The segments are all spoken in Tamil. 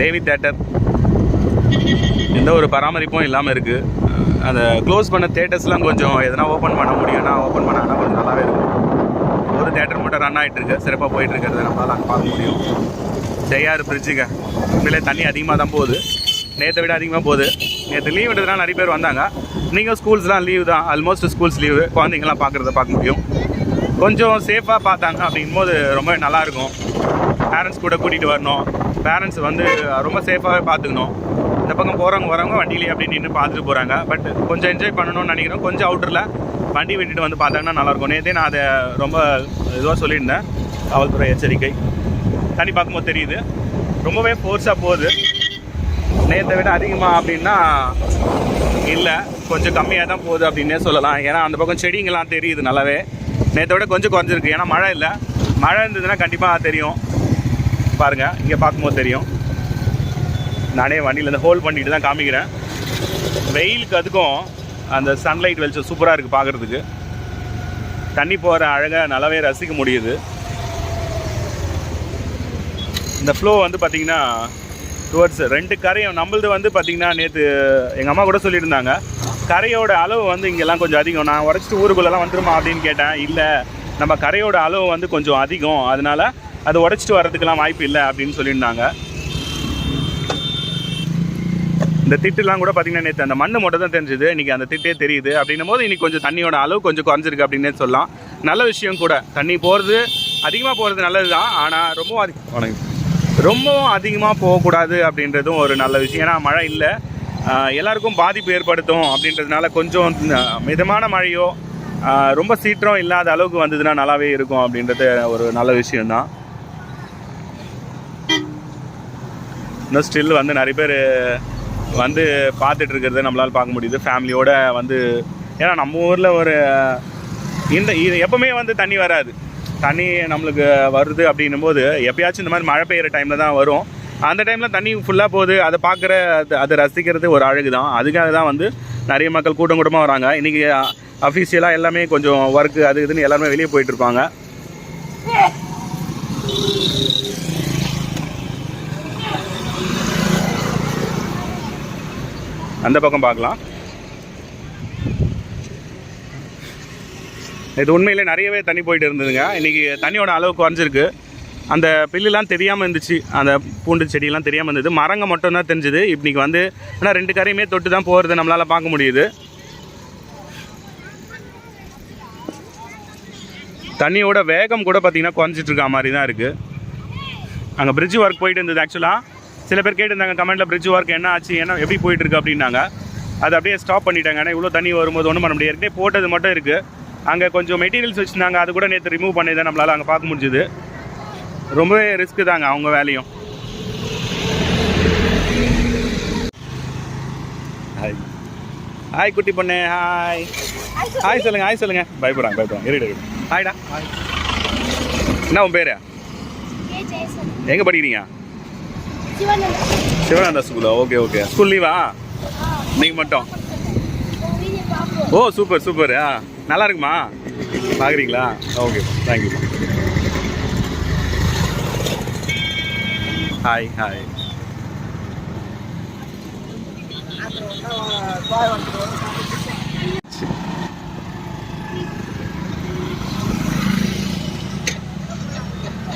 தேவி தேட்டர். எந்த ஒரு பராமரிப்பும் இல்லாமல் இருக்குது அந்த க்ளோஸ் பண்ண தேட்டர்ஸ்லாம் கொஞ்சம் எதனா ஓப்பன் பண்ண முடியும்னா ஓப்பன் பண்ணாங்கன்னா கொஞ்சம் நல்லாவே இருக்கும். ஒரு தேட்டர் மட்டும் ரன் ஆகிட்டு இருக்கு. சிறப்பாக போயிட்டு இருக்கிறத அங்கே பார்க்க முடியும். செய்யாறு பிரிட்ஜுங்க உண்மையிலே தண்ணி அதிகமாக தான் போகுது. நேற்றை விட அதிகமாக போகுது. நேற்று லீவுன்றதுனால நிறைய பேர் வந்தாங்க. நீங்கள் ஸ்கூல்ஸ்லாம் லீவு தான். ஆல்மோஸ்ட் ஸ்கூல்ஸ் லீவு குழந்தைங்களாம் பார்க்குறத பார்க்க முடியும். கொஞ்சம் சேஃபாக பார்த்தாங்க. அப்படிங்கும்போது ரொம்ப நல்லாயிருக்கும் பேரண்ட்ஸ் கூட கூட்டிகிட்டு வரணும். பேரண்ட்ஸ் வந்து ரொம்ப சேஃபாகவே பார்த்துக்கணும். இந்த பக்கம் போகிறவங்க வரவங்க வண்டியிலே அப்படி நின்று பார்த்துட்டு போகிறாங்க பட் கொஞ்சம் என்ஜாய் பண்ணணும்னு நினைக்கிறோம். கொஞ்சம் அவுட்டரில் வண்டி விட்டுட்டு வந்து பார்த்தாங்கன்னா நல்லாயிருக்கும் நேற்றே நான் அதை ரொம்ப இதுவாக சொல்லியிருந்தேன். காவல்துறை எச்சரிக்கை. தண்ணி பார்க்கும்போது தெரியுது. ரொம்பவே ஃபோர்ஸாக போகுது. நேற்றை விட அதிகமாக அப்படின்னா இல்லை. கொஞ்சம் கம்மியாக தான் போகுது அப்படின்னே சொல்லலாம். ஏன்னா அந்த பக்கம் செடிங்கெல்லாம் தெரியுது நல்லாவே. நேற்றை விட கொஞ்சம் குறைஞ்சிருக்கு. ஏன்னா மழை இல்லை. மழை இருந்ததுன்னா கண்டிப்பாக தெரியும். பாருங்கள் இங்கே பார்க்கும்போது தெரியும். நானே வண்டியில் ஹோல்ட் பண்ணிட்டு தான் காமிக்கிறேன். வெயிலுக்கு அதுக்கும் அந்த சன்லைட் வெளிச்சம் சூப்பராக இருக்குது பார்க்குறதுக்கு. தண்ணி போகிற அழகாக நல்லாவே ரசிக்க முடியுது. இந்த ஃப்ளோ வந்து பார்த்திங்கன்னா டுவர்ட்ஸ் ரெண்டு கரையும் நம்மளது வந்து பார்த்திங்கன்னா நேற்று எங்கள் அம்மா கூட சொல்லியிருந்தாங்க கரையோட அளவு வந்து இங்கெல்லாம் கொஞ்சம் அதிகம். நான் உடச்சிட்டு ஊருக்குள்ளெல்லாம் வந்துருமா அப்படின்னு கேட்டேன். இல்லை நம்ம கரையோட அளவு வந்து கொஞ்சம் அதிகம். அதனால அது உடச்சிட்டு வர்றதுக்கெல்லாம் வாய்ப்பு இல்லை அப்படின்னு சொல்லியிருந்தாங்க. இந்த திட்டுலாம் கூட பார்த்தீங்கன்னா நேற்று அந்த மண்ணு மட்டும் தான் தெரிஞ்சுது. இன்றைக்கி அந்த திட்டே தெரியுது. அப்படின்னும் போது இன்னைக்கு கொஞ்சம் தண்ணியோட அளவு கொஞ்சம் குறைஞ்சிருக்கு அப்படின்னே சொல்லலாம். நல்ல விஷயம் கூட. தண்ணி போகிறது அதிகமாக போகிறது நல்லது தான். ஆனால் ரொம்பவும் அதிக. ரொம்பவும் அதிகமாக போகக்கூடாது அப்படின்றதும் ஒரு நல்ல விஷயம். ஏன்னா மழை இல்லை. எல்லாருக்கும் பாதிப்பு ஏற்படுத்தும் அப்படின்றதுனால கொஞ்சம் மிதமான மழையோ ரொம்ப சீற்றம் இல்லாத அளவுக்கு வந்ததுன்னா நல்லாவே இருக்கும் அப்படின்றது ஒரு நல்ல விஷயம்தான். இன்னும் ஸ்டில் வந்து நிறைய பேர் வந்து பார்த்துட்டு இருக்கிறத நம்மளால் பார்க்க முடியுது. ஃபேமிலியோட வந்து ஏன்னா நம்ம ஊரில் ஒரு இந்த இது எப்பவுமே வந்து தண்ணி வராது. தண்ணி நம்மளுக்கு வருது அப்படின்னும் போது எப்பயாச்சும் இந்த மாதிரி மழை பெய்கிற டைமில் தான் வரும். அந்த டைமில் தண்ணி ஃபுல்லாக போகுது. அதை பார்க்குற அது அதை ரசிக்கிறது ஒரு அழகு தான். அதுக்காக தான் வந்து நிறைய மக்கள் கூட்டம் கூட்டமாக வராங்க. இன்றைக்கி அஃபீஷியலாக எல்லாமே கொஞ்சம் ஒர்க்கு அது இதுன்னு எல்லாருமே வெளியே போயிட்டுருப்பாங்க அந்த பக்கம் பார்க்கலாம். இது உண்மையிலே நிறையவே தண்ணி போயிட்டு இருந்ததுங்க. இன்றைக்கி தண்ணியோட அளவு குறைஞ்சிருக்கு. அந்த பில்லுலாம் தெரியாமல் இருந்துச்சு. அந்த பூண்டு செடியெல்லாம் தெரியாமல் இருந்தது. மரங்க மட்டும்தான் தெரிஞ்சுது. இன்றைக்கி வந்து ஆனால் ரெண்டு கரையுமே தொட்டு தான் போகிறது நம்மளால் பார்க்க முடியுது. தண்ணியோட வேகம் கூட பார்த்திங்கன்னா குறைஞ்சிட்ருக்க மாதிரி தான் இருக்குது அங்கே பிரிட்ஜ் ஒர்க் போயிட்டு இருந்தது ஆக்சுவலாக சில பேர் கேட்டிருந்தாங்க கமெண்ட்டில் பிரிட்ஜ் ஒர்க் என்ன ஆச்சு என்ன எப்படி போயிட்டு இருக்கு அப்படின்னாங்க. அது அப்படியே ஸ்டாப் பண்ணிட்டாங்க. ஏன்னா இவ்வளோ தண்ணி வரும்போது ஒன்றும் பண்ண முடியாது. போட்டது மட்டும் இருக்குது அங்கே கொஞ்சம் மெட்டீரியல்ஸ் வச்சுருந்தாங்க. அது கூட நேற்று ரிமூவ் பண்ணி தான் நம்மளால் அங்கே பார்க்க முடிஞ்சுது. ரொம்பவே ரிஸ்க்கு தாங்க அவங்க வேலையும். ஹாய் ஹாய் குட்டி பொண்ணு. ஹாய் ஹாய் சொல்லுங்க. ஹாய் சொல்லுங்க. பயப்படுறாங்க பயப்படுறாங்க. இரு, இரு இரு. ஹாய்டா ஹாய் என்ன உன் பேர்? எங்கே படிக்கிறீங்க? சிவானந்தா ஸ்கூலா? Okay okay. ஸ்கூல் லீவா? நீங்கள் மட்டும்? ஓ சூப்பர் சூப்பர். ஆ நல்லா இருக்குமா? பார்க்குறீங்களா ஓகே தேங்க்யூ ஹாய் ஹாய்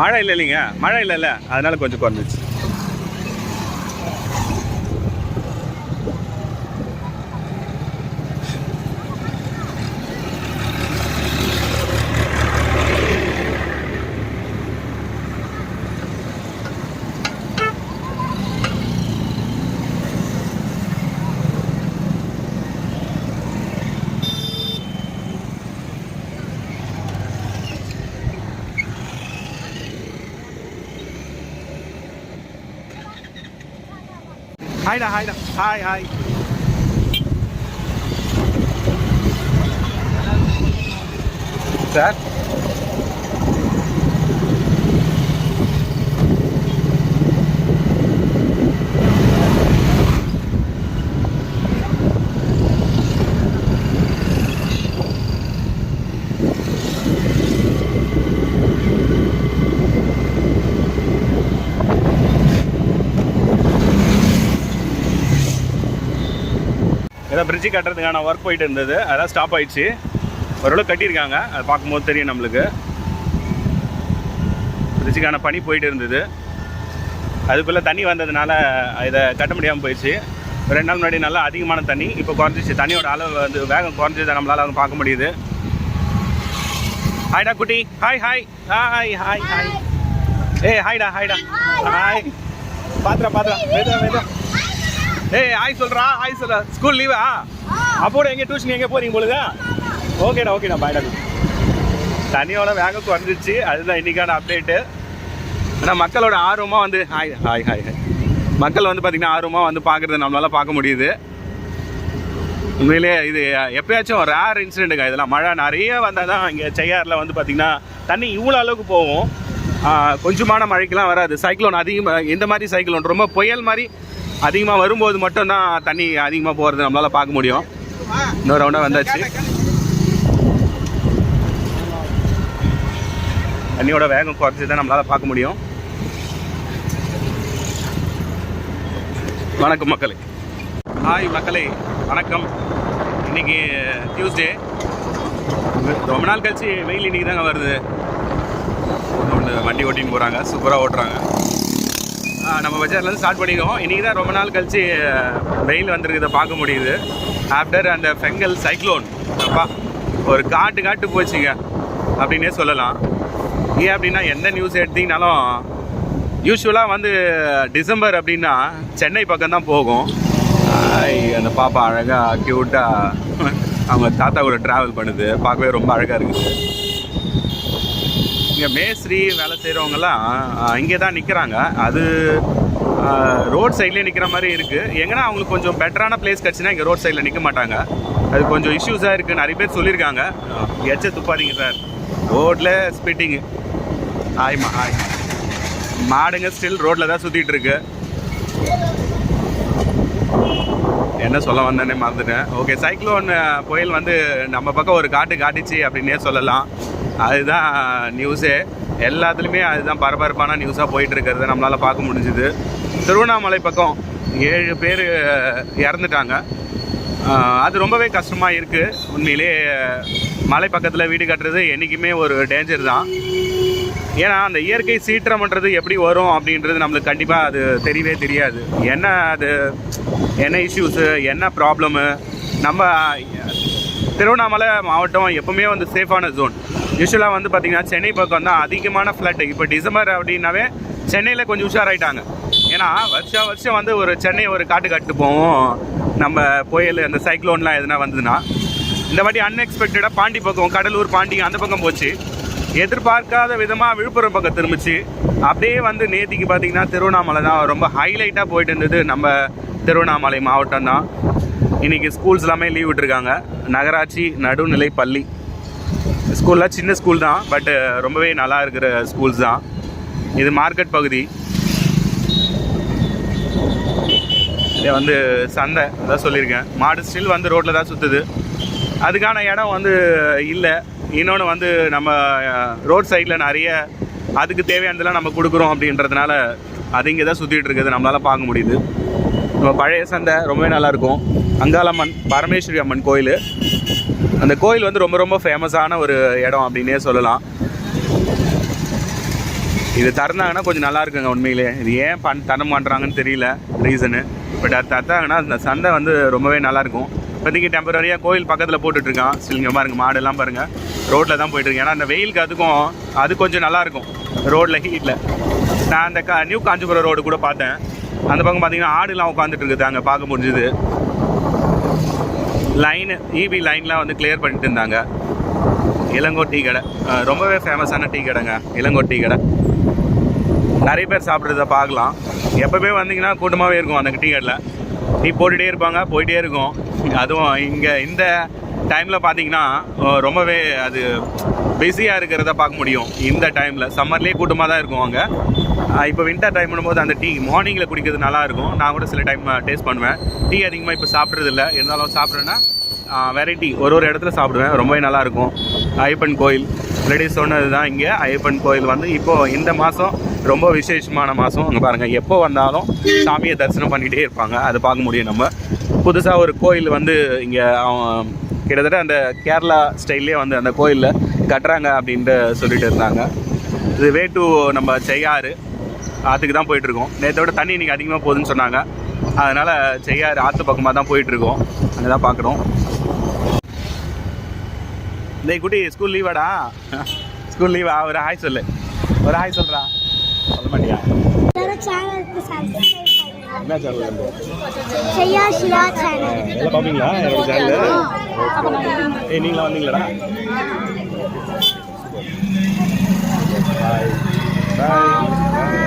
மழை இல்லை இல்லைங்க. மழை இல்லைல்ல அதனால கொஞ்சம் குறைஞ்சிச்சு ஹாய்டா ஹாய்டா ஹாய் ஹாய் சார் ஏதோ பிரிட்ஜு கட்டுறதுக்கான ஒர்க் போயிட்டு இருந்தது. அதான் ஸ்டாப் ஆயிடுச்சு. ஓரளவு கட்டியிருக்காங்க. அதை பார்க்கும்போது தெரியும் நம்மளுக்கு. பிரிட்ஜுக்கான பனி போயிட்டு இருந்தது. அதுக்குள்ளே தண்ணி வந்ததுனால இதை கட்ட முடியாமல் போயிடுச்சு. ரெண்டு நாள் முன்னாடி நல்லா அதிகமான தண்ணி இப்போ குறைஞ்சிச்சு தண்ணியோட அளவு வந்து வேகம் குறைஞ்சதை நம்மளால வந்து பார்க்க முடியுது. ஹாய்டா குட்டி. Hi hi hi hi hi ஏய் ஹாய்டா ஹாய்டா ஹாய் பாத்திரா பாத்திரா வேதா வேதா ஏய் ஹாய் சொல்றா ஹாய் சொல்ற. ஸ்கூல் லீவா அப்போட எங்க டியூஷன் எங்க போறீங்க பொழுதா? ஓகேடா ஓகேடா பாய்டா தண்ணியோட வேகம் குறைஞ்சிச்சு அதுதான் இன்னைக்கான அப்டேட்டு ஆனால் மக்களோட ஆர்வமாக வந்து ஹாய் ஹாய் ஹாய் ஹாய் மக்கள் வந்து பார்த்திங்கன்னா ஆர்வமாக வந்து பார்க்குறது நம்மளால பார்க்க முடியுது. உண்மையிலே இது எப்பயாச்சும் ரேர் இன்சிடென்ட்டுங்க இதெல்லாம். மழை நிறைய வந்தால் தான் இங்கே செய்யாரில் வந்து பார்த்திங்கன்னா தண்ணி இவ்வளோ அளவுக்கு போகும். கொஞ்சமான மழைக்கெல்லாம் வராது. சைக்ளோன் அதிகமாக இந்த மாதிரி சைக்ளோன் ரொம்ப புயல் மாதிரி அதிகமாக வரும்போது மட்டும்தான் தண்ணி அதிகமாக போகிறது நம்மளால் பார்க்க முடியும். இன்னொரு ரவுண்டாக வந்தாச்சு. தண்ணியோட வேகம் குறைச்சி தான் நம்மளால் பார்க்க முடியும். வணக்கம் மக்களே. ஹாய் மக்களே. வணக்கம். இன்னைக்கு டியூஸ்டே ரொம்ப நாள் கழிச்சு வெயில் இன்னைக்கு தாங்க வருது. ஒன்று வண்டி ஓட்டின்னு போகிறாங்க சூப்பராக ஓட்டுறாங்க. நம்ம பஜார்லேருந்து ஸ்டார்ட் பண்ணிடுவோம் இன்றைக்கி தான் ரொம்ப நாள் கழிச்சு வெயில் வந்திருக்குதை பார்க்க முடியுது. ஆஃப்டர் அந்த ஃபெங்கல் சைக்ளோன் அப்பா ஒரு காட்டு காட்டு போச்சுங்க அப்படின்னே சொல்லலாம். ஏன் அப்படின்னா எந்த நியூஸ் எடுத்தீங்கனாலும் யூஸ்வலாக வந்து டிசம்பர் அப்படின்னா சென்னை பக்கம் தான் போகும் அந்த பாப்பா அழகாக க்யூட்டாக அவங்க தாத்தா கூட ட்ராவல் பண்ணுது. பார்க்கவே ரொம்ப அழகாக இருக்குது. இங்கே மேஸ்திரி வேலை செய்கிறவங்கலாம் இங்கே தான் நிற்கிறாங்க அது ரோட் சைட்லேயே நிற்கிற மாதிரி இருக்குது எங்கன்னா அவங்களுக்கு கொஞ்சம் பெட்டரான பிளேஸ் கிடச்சுன்னா இங்கே ரோட் சைடில் நிற்க மாட்டாங்க. அது கொஞ்சம் இஷ்யூஸாக இருக்குது நிறைய பேர் சொல்லியிருக்காங்க. எச்ச துப்பாதீங்க சார் ரோட்டில் ஸ்பிட்டிங்கு ஆய்மா ஆய் மாடுங்க ஸ்டில் ரோட்டில் தான் சுற்றிட்டு இருக்கு. என்ன சொல்ல வந்தேனே மறந்துட்டேன். ஓகே சைக்ளோன் புயல் வந்து நம்ம பக்கம் ஒரு காட்டு காட்டிச்சு அப்படின்னே சொல்லலாம். அதுதான் நியூஸே எல்லாத்துலேயுமே அதுதான் பரபரப்பான நியூஸாக போயிட்டு இருக்கிறத நம்மளால் பார்க்க முடிஞ்சுது. திருவண்ணாமலை பக்கம் ஏழு பேர் இறந்துட்டாங்க. அது ரொம்பவே கஷ்டமாக இருக்குது உண்மையிலே மலை பக்கத்தில் வீடு கட்டுறது என்றைக்குமே ஒரு டேஞ்சர் தான். ஏன்னா அந்த இயற்கை சீற்றம்ன்றது எப்படி வரும் அப்படின்றது நம்மளுக்கு கண்டிப்பாக அது தெரியவே தெரியாது. என்ன அது என்ன இஷ்யூஸு என்ன ப்ராப்ளமு நம்ம திருவண்ணாமலை மாவட்டம் எப்பவுமே வந்து சேஃபான ஜோன் யூஸ்வலாக வந்து பார்த்திங்கன்னா சென்னை பக்கம் தான் அதிகமான ஃப்ளட் இப்போ டிசம்பர் அப்படின்னாவே சென்னையில் கொஞ்சம் உஷாராயிட்டாங்க. ஏன்னா வருஷம் வருஷம் வந்து ஒரு சென்னை ஒரு காட்டு காட்டு போவோம். நம்ம புயல் அந்த சைக்ளோன்லாம் எதுனா வந்ததுன்னா. இந்த வாட்டி அன்எக்ஸ்பெக்டடாக பாண்டி பக்கம் கடலூர் பாண்டி அந்த பக்கம் போச்சு. எதிர்பார்க்காத விதமாக விழுப்புரம் பக்கம் திரும்பிச்சு. அப்படியே வந்து நேத்திக்கு பார்த்தீங்கன்னா திருவண்ணாமலை தான் ரொம்ப ஹைலைட்டாக போயிட்டு இருந்தது. நம்ம திருவண்ணாமலை மாவட்டம் தான். இன்றைக்கி ஸ்கூல்ஸ் எல்லாமே லீவ் விட்டுருக்காங்க. நகராட்சி நடுநிலை பள்ளி ஸ்கூல்லாம் சின்ன ஸ்கூல் தான் பட் ரொம்பவே நல்லா இருக்கிற ஸ்கூல்ஸ் தான். இது மார்க்கெட் பகுதி. இது வந்து சந்தை அதான் சொல்லியிருக்கேன். மாடு ஸ்டில் வந்து ரோட்டில் தான் சுற்றுது அதுக்கான இடம் வந்து இல்லை. இன்னொன்று வந்து நம்ம ரோட் சைடில் நிறைய அதுக்கு தேவையானதெல்லாம் நம்ம கொடுக்குறோம் அப்படின்றதுனால அது இங்கே தான் சுற்றிட்டு இருக்குது. நம்மளால் பார்க்க முடியுது. நம்ம பழைய சந்தை ரொம்பவே நல்லாயிருக்கும் அங்காளம்மன் பரமேஸ்வரி அம்மன் கோயில். அந்த கோயில் வந்து ரொம்ப ரொம்ப ஃபேமஸான ஒரு இடம் அப்படின்னே சொல்லலாம். இது திறந்தாங்கன்னா கொஞ்சம் நல்லா இருக்குங்க உண்மையிலே. இது ஏன் பண் தர மாட்டுறாங்கன்னு தெரியல ரீசனு பட் அது தத்தாங்கன்னா அந்த சந்தை வந்து ரொம்பவே நல்லாயிருக்கும் இப்போதைக்கு டெம்பரரியாக கோயில் பக்கத்தில் போட்டுட்ருக்கான். சிலிங்க பாருங்கள் மாடெல்லாம் பாருங்கள் ரோட்டில் தான் போயிட்டுருக்கு ஏன்னா அந்த வெயிலுக்கு அதுக்கும் அது கொஞ்சம் நல்லாயிருக்கும் ரோட்டில் ஹீட்டில் நான் அந்த கா நியூ காஞ்சிபுரம் ரோடு கூட பார்த்தேன். அந்த பக்கம் பார்த்தீங்கன்னா ஆடுலாம் உட்காந்துட்டு இருக்குது அங்கே பார்க்க முடிஞ்சுது. லைனு இபி லைன்லாம் வந்து கிளியர் பண்ணிட்டு இருந்தாங்க. இளங்கோ டீ கடை ரொம்பவே ஃபேமஸான டீ கடைங்க. இளங்கோ டீ கடை. நிறைய பேர் சாப்பிட்றத பார்க்கலாம். எப்போவுமே வந்தீங்கன்னா கூட்டமாகவே இருக்கும் அந்த டீ கடையில். டீ போட்டுகிட்டே இருப்பாங்க போயிட்டே இருக்கும். அதுவும் இங்கே இந்த டைமில் பார்த்தீங்கன்னா ரொம்பவே அது பிஸியாக இருக்கிறத பார்க்க முடியும். இந்த டைமில் சம்மர்லேயே கூட்டமாக தான் இருக்கும் அங்கே. இப்போ வின்டர் டைம் பண்ணும்போது அந்த டீ மார்னிங்கில் குடிக்கிறது நல்லா இருக்கும் நான் கூட சில டைம் டேஸ்ட் பண்ணுவேன். டீ அதிகமாக இப்போ சாப்பிட்றதில்ல இருந்தாலும் சாப்பிட்றேன்னா வெரைட்டி ஒரு ஒரு இடத்துல சாப்பிடுவேன். ரொம்பவே நல்லாயிருக்கும். ஐயப்பன் கோயில். ஆல்ரெடி சொன்னது தான் இங்கே. ஐயப்பன் கோயில் வந்து இப்போது இந்த மாதம் ரொம்ப விசேஷமான மாதம் அங்கே பாருங்கள் எப்போ வந்தாலும் சாமியை தரிசனம் பண்ணிகிட்டே இருப்பாங்க. அதை பார்க்க முடியும் நம்ம. புதுசாக ஒரு கோயில் வந்து இங்கே அவன் கிட்டத்தட்ட அந்த கேரளா ஸ்டைல்லே வந்து அந்த கோயிலில் கட்டுறாங்க அப்படின்ட்டு சொல்லிட்டு இருந்தாங்க. இது வே டு நம்ம செய்யாறு. ஆற்றுக்கு தான் போயிட்டுருக்கோம். நேற்றோட தண்ணி இன்றைக்கி அதிகமாக போகுதுன்னு சொன்னாங்க. அதனால் செய்யாறு ஆற்று பக்கமாக தான் போயிட்டுருக்கோம். அங்கே தான் பார்க்குறோம் இந்த குட்டி ஸ்கூல் லீவாடா ஸ்கூல் லீவா ஒரு ஹாய் சொல்லு. ஒரு ஹாய் சொல்கிறா சொல்ல மாட்டியா? என்ன சேனல் செய்யா சிவா சேனல் எல்லாம் பார்ப்பீங்களா என்னோட சேனல் ஏய் நீங்களா வந்தீங்களாடா? பாய் பாய்